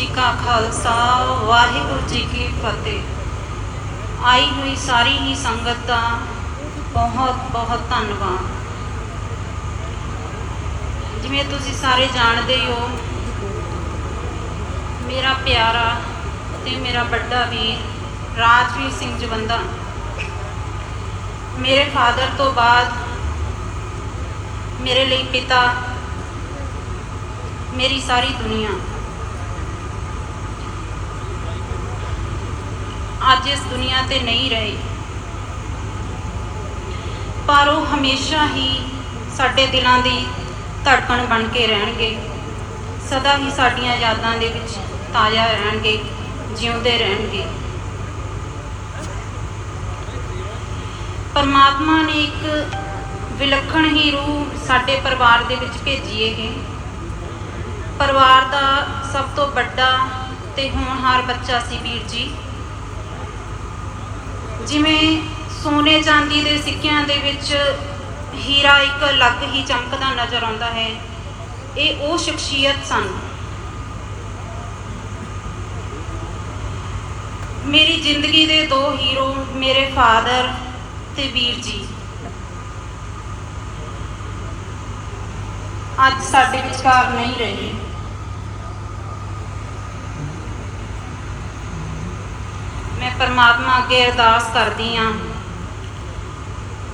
ਜੀ ਕਾ ਖਾਲਸਾ, ਵਾਹਿਗੁਰੂ ਜੀ ਕੀ ਫਤਿਹ। ਆਈ ਹੋਈ ਸਾਰੀ ਹੀ ਸੰਗਤ ਦਾ ਬਹੁਤ ਬਹੁਤ ਧੰਨਵਾਦ। ਜਿਵੇਂ ਤੁਸੀਂ ਸਾਰੇ ਜਾਣਦੇ ਹੋ, ਮੇਰਾ ਪਿਆਰਾ ਤੇ ਮੇਰਾ ਵੱਡਾ ਵੀਰ ਰਾਜਵੀਰ ਸਿੰਘ ਜਵੰਦਾ। ਮੇਰੇ ਫਾਦਰ ਤੋਂ ਬਾਅਦ ਮੇਰੇ ਲਈ ਪਿਤਾ, ਮੇਰੀ ਸਾਰੀ ਦੁਨੀਆ। ਅੱਜ ਇਸ ਦੁਨੀਆ ਤੇ ਨਹੀਂ ਰਹੇ। ਪਰ ਉਹ ਹਮੇਸ਼ਾ ਹੀ ਸਾਡੇ ਦਿਲਾਂ ਦੀ ਧੜਕਣ ਬਣ ਕੇ ਰਹਿਣਗੇ। ਸਦਾ ਹੀ ਸਾਡੀਆਂ ਯਾਦਾਂ ਦੇ ਵਿੱਚ ਤਾਜ਼ਾ ਰਹਿਣਗੇ, ਜਿਉਂਦੇ ਰਹਿਣਗੇ। ਪਰਮਾਤਮਾ ਨੇ ਇੱਕ ਵਿਲੱਖਣ ਹੀ ਰੂਹ ਸਾਡੇ ਪਰਿਵਾਰ ਦੇ ਵਿੱਚ ਭੇਜੀ ਇਹ ਪਰਿਵਾਰ ਦਾ ਸਭ ਤੋਂ ਵੱਡਾ ਤੇ ਹੋਣਹਾਰ ਬੱਚਾ ਸੀ ਵੀਰ ਜੀ। ਜਿਵੇਂ ਸੋਨੇ ਚਾਂਦੀ ਦੇ ਸਿੱਕਿਆਂ ਦੇ ਵਿੱਚ ਹੀਰਾ ਇੱਕ ਅਲੱਗ ਹੀ ਚਮਕਦਾ ਨਜ਼ਰ ਆਉਂਦਾ ਹੈ। ਇਹ ਉਹ ਸ਼ਖਸੀਅਤ ਸਨ। ਮੇਰੀ ਜ਼ਿੰਦਗੀ ਦੇ ਦੋ ਹੀਰੋ, ਮੇਰੇ ਫਾਦਰ ਤੇ ਵੀਰ ਜੀ। ਅੱਜ ਸਾਡੇ ਵਿਚਕਾਰ ਨਹੀਂ ਰਹੇ। ਪਰਮਾਤਮਾ ਅੱਗੇ ਅਰਦਾਸ ਕਰਦੀ ਹਾਂ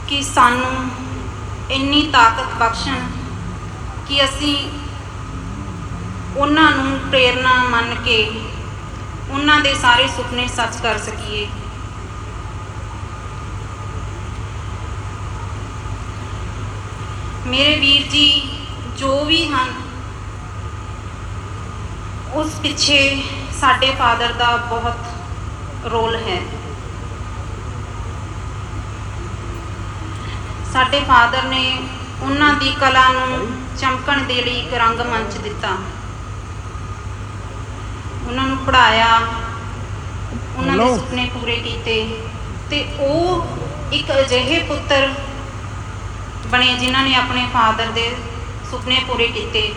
ਕਿ ਸਾਨੂੰ ਇੰਨੀ ਤਾਕਤ ਬਖਸ਼ਣ ਕਿ ਅਸੀਂ ਉਹਨਾਂ ਨੂੰ ਪ੍ਰੇਰਣਾ ਮੰਨ ਕੇ ਉਹਨਾਂ ਦੇ ਸਾਰੇ ਸੁਪਨੇ ਸੱਚ ਕਰ ਸਕੀਏ। ਮੇਰੇ ਵੀਰ ਜੀ, ਜੋ ਵੀ ਹਨ, ਉਸ ਪਿੱਛੇ ਸਾਡੇ ਫਾਦਰ ਦਾ ਬਹੁਤ ਰੋਲ ਹੈ। ਸਾਡੇ ਫਾਦਰ ਨੇ ਉਹਨਾਂ ਦੀ ਕਲਾ ਨੂੰ ਚਮਕਣ ਦੇ ਲਈ ਇੱਕ ਰੰਗ ਮੰਚ ਦਿੱਤਾ। ਉਹਨਾਂ ਨੂੰ ਪੜਾਇਆ ਉਹਨਾਂ ਦੇ? ਸੁਪਨੇ ਪੂਰੇ ਕੀਤੇ ਤੇ ਉਹ ਇੱਕ ਅਜਿਹੇ ਪੁੱਤਰ ਬਣੇ ਜਿਨ੍ਹਾਂ ਨੇ ਆਪਣੇ ਫਾਦਰ ਦੇ ਸੁਪਨੇ ਪੂਰੇ ਕੀਤੇ।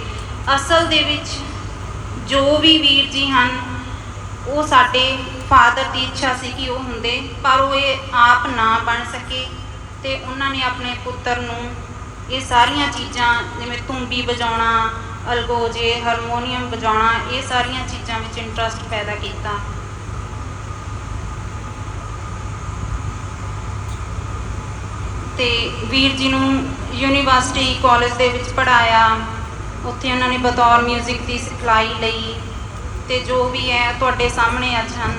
ਅਸਲ ਦੇ ਵਿੱਚ ਜੋ ਵੀ ਵੀਰ ਜੀ ਹਨ ਉਹ ਸਾਡੇ ਫਾਦਰ ਦੀ ਇੱਛਾ ਸੀ ਕਿ ਉਹ ਹੁੰਦੇ, ਪਰ ਉਹ ਇਹ ਆਪ ਨਾ ਬਣ ਸਕੇ ਤੇ ਉਹਨਾਂ ਨੇ ਆਪਣੇ ਪੁੱਤਰ ਨੂੰ ਇਹ ਸਾਰੀਆਂ ਚੀਜ਼ਾਂ, ਜਿਵੇਂ ਤੁੰਬੀ ਵਜਾਉਣਾ, ਅਲਗੋਜੇ ਹਾਰਮੋਨੀਅਮ ਵਜਾਉਣਾ, ਇਹ ਸਾਰੀਆਂ ਚੀਜ਼ਾਂ ਵਿੱਚ ਇੰਟਰਸਟ ਪੈਦਾ ਕੀਤਾ। ਤੇ ਵੀਰ ਜੀ ਨੂੰ ਯੂਨੀਵਰਸਿਟੀ ਕਾਲਜ ਦੇ ਵਿੱਚ ਪੜਾਇਆ ਉੱਥੇ ਉਹਨਾਂ ਨੇ ਬਤੌਰ 뮤직 ਦੀ ਸਿਖਲਾਈ ਲਈ। ਤੇ ਜੋ ਵੀ ਹੈ ਤੁਹਾਡੇ ਸਾਹਮਣੇ ਅੱਜ ਹਨ।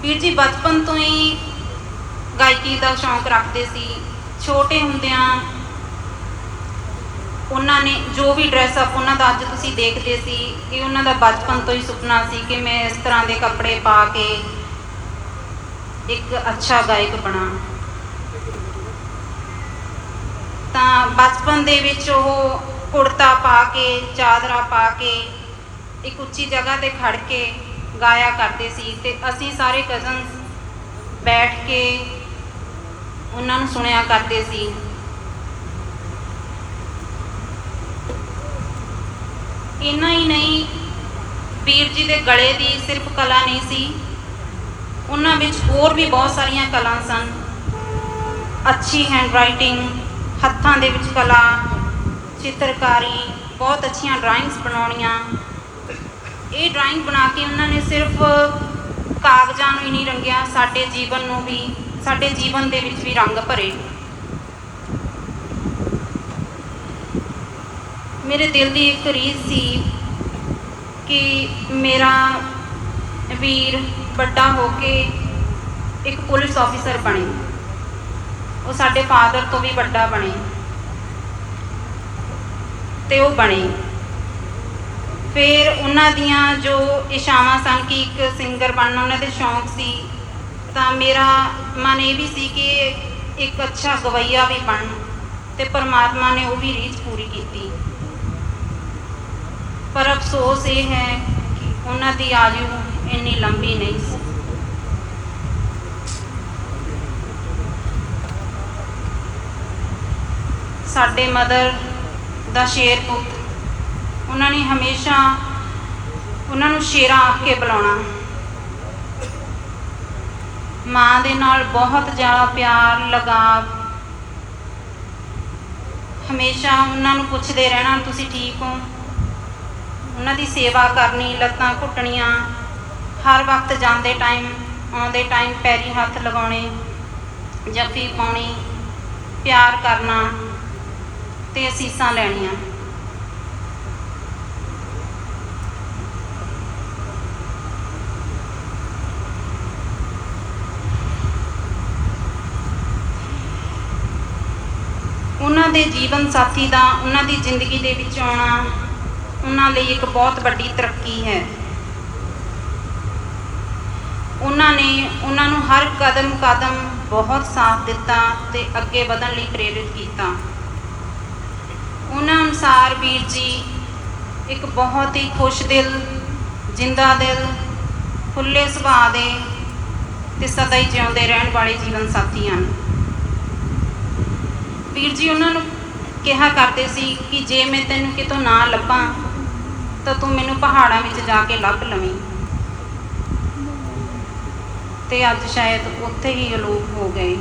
ਵੀਰ ਜੀ, ਬਚਪਨ ਤੋਂ ਹੀ ਗਾਇਕੀ ਦਾ ਸ਼ੌਂਕ ਰੱਖਦੇ ਸੀ। ਛੋਟੇ ਹੁੰਦਿਆਂ ਉਹਨਾਂ ਨੇ ਜੋ ਵੀ ਡਰੈਸ ਅਪ ਉਹਨਾਂ ਦਾ ਅੱਜ ਤੁਸੀਂ ਦੇਖਦੇ ਸੀ ਇਹ ਉਹਨਾਂ ਦਾ ਬਚਪਨ ਤੋਂ ਹੀ ਸੁਪਨਾ ਸੀ ਕਿ ਮੈਂ ਇਸ ਤਰ੍ਹਾਂ ਦੇ ਕੱਪੜੇ ਪਾ ਕੇ ਇੱਕ ਅੱਛਾ ਗਾਇਕ ਬਣਾ। ਤਾਂ ਬਚਪਨ ਦੇ ਵਿੱਚ ਉਹ ਕੁੜਤਾ ਪਾ ਕੇ, ਚਾਦਰਾ ਪਾ ਕੇ ਇੱਕ ਉੱਚੀ ਜਗ੍ਹਾ ਤੇ ਖੜ ਕੇ ਗਾਇਆ ਕਰਦੇ ਸੀ ਤੇ ਅਸੀਂ ਸਾਰੇ ਕਜ਼ਨਸ ਬੈਠ ਕੇ ਉਹਨਾਂ ਨੂੰ ਸੁਣਿਆ ਕਰਦੇ ਸੀ। ਇੰਨਾ ਹੀ ਨਹੀਂ, ਵੀਰ ਜੀ ਦੇ ਗਲੇ ਦੀ ਸਿਰਫ ਕਲਾ ਨਹੀਂ ਸੀ, ਉਹਨਾਂ ਵਿੱਚ ਹੋਰ ਵੀ ਬਹੁਤ ਸਾਰੀਆਂ ਕਲਾ ਸਨ। ਅੱਛੀ ਹੈਂਡਰਾਈਟਿੰਗ ਹੱਥਾਂ ਦੇ ਵਿੱਚ ਕਲਾ, ਚਿੱਤਰਕਾਰੀ, ਬਹੁਤ ਅੱਛੀਆਂ ਡਰਾਇੰਗਸ ਬਣਾਉਣੀਆਂ ਇਹ ਡਰਾਇੰਗ ਬਣਾ ਕੇ ਉਹਨਾਂ ਨੇ ਸਿਰਫ ਕਾਗਜ਼ਾਂ ਨੂੰ ਹੀ ਨਹੀਂ ਰੰਗਿਆ, ਸਾਡੇ ਜੀਵਨ ਨੂੰ ਵੀ, ਸਾਡੇ ਜੀਵਨ ਦੇ ਵਿੱਚ ਵੀ ਰੰਗ ਭਰੇ। ਮੇਰੇ ਦਿਲ ਦੀ ਇੱਕ ਰੀਝ ਸੀ ਕਿ ਮੇਰਾ ਵੀਰ ਵੱਡਾ ਹੋ ਕੇ ਇੱਕ ਪੁਲਿਸ ਆਫੀਸਰ ਬਣੇ। ਉਹ ਸਾਡੇ ਫਾਦਰ ਤੋਂ ਵੀ ਵੱਡਾ ਬਣੇ। ਤੇ ਉਹ ਬਣੇ। ਫਿਰ ਉਹਨਾਂ ਦੀਆਂ ਜੋ ਇਸ਼ਾਵਾਂ ਸਨ ਕਿ ਇੱਕ ਸਿੰਗਰ ਬਣਨਾ ਉਹਨਾਂ ਦੇ ਸ਼ੌਂਕ ਸੀ, ਤਾਂ ਮੇਰਾ ਮਨ ਇਹ ਵੀ ਸੀ ਕਿ ਇੱਕ ਅੱਛਾ ਗਵਈਆ ਵੀ ਬਣ ਤੇ ਪਰਮਾਤਮਾ ਨੇ ਉਹ ਵੀ ਰੀਝ ਪੂਰੀ ਕੀਤੀ। ਪਰ ਅਫਸੋਸ ਇਹ ਹੈ ਕਿ ਉਹਨਾਂ ਦੀ ਆਯੂ ਇੰਨੀ ਲੰਬੀ ਨਹੀਂ ਸੀ। ਸਾਡੇ ਮਦਰ ਦਾ ਸ਼ੇਰ ਪੁੱਤ ਉਹਨਾਂ ਨੇ ਹਮੇਸ਼ਾ ਉਹਨਾਂ ਨੂੰ ਸ਼ੇਰਾ ਆਖ ਕੇ ਬੁਲਾਉਣਾ। ਮਾਂ ਦੇ ਨਾਲ ਬਹੁਤ ਜ਼ਿਆਦਾ ਪਿਆਰ, ਲਗਾਵ। ਹਮੇਸ਼ਾ ਉਹਨਾਂ ਨੂੰ ਪੁੱਛਦੇ ਰਹਿਣਾ, ਤੁਸੀਂ ਠੀਕ ਹੋ? ਉਹਨਾਂ ਦੀ ਸੇਵਾ ਕਰਨੀ, ਲੱਤਾਂ ਘੁੱਟਣੀਆਂ, ਹਰ ਵਕਤ ਜਾਂਦੇ ਟਾਈਮ ਆਉਂਦੇ ਟਾਈਮ ਪੈਰੀ ਹੱਥ ਲਗਾਉਣੇ, ਜੱਫੀ ਪਾਉਣੀ, ਪਿਆਰ ਕਰਨਾ ਤੇ ਅਸੀਸਾਂ ਲੈਣੀਆਂ। ਉਹਨਾਂ ਦੇ ਜੀਵਨ ਸਾਥੀ ਦਾ, ਉਹਨਾਂ ਦੀ ਜ਼ਿੰਦਗੀ ਦੇ ਵਿੱਚ ਆਉਣਾ, ਉਹਨਾਂ ਲਈ ਇੱਕ ਬਹੁਤ ਵੱਡੀ ਤਰੱਕੀ ਹੈ। ਉਹਨਾਂ ਨੇ ਉਹਨਾਂ ਨੂੰ ਹਰ ਕਦਮ ਕਦਮ ਬਹੁਤ ਸਾਥ ਦਿੱਤਾ ਤੇ ਅੱਗੇ ਵਧਣ ਲਈ ਪ੍ਰੇਰਿਤ ਕੀਤਾ। ਉਹਨਾਂ ਅਨੁਸਾਰ ਵੀਰ ਜੀ, ਇੱਕ ਬਹੁਤ ਹੀ ਖੁਸ਼ ਦਿਲ, ਜਿੰਦਾ ਦਿਲ ਖੁੱਲੇ ਸੁਭਾਅ ਦੇ ਤੇ ਸਦਾ ਹੀ ਜਿਉਂਦੇ ਰਹਿਣ ਵਾਲੇ ਜੀਵਨ ਸਾਥੀ ਹਨ। ਵੀਰ ਜੀ, ਉਹਨਾਂ ਨੂੰ ਕਿਹਾ ਕਰਦੇ ਸੀ ਕਿ ਜੇ ਮੈਂ ਤੈਨੂੰ ਕਿਤੋਂ ਨਾ ਲੱਭਾਂ, ਤਾਂ ਤੂੰ ਮੈਨੂੰ ਪਹਾੜਾਂ ਵਿੱਚ ਜਾ ਕੇ ਲੱਭ ਲਵੀਂ। ਤੇ ਅੱਜ ਸ਼ਾਇਦ ਉੱਥੇ ਹੀ ਅਲੋਪ ਹੋ ਗਏ।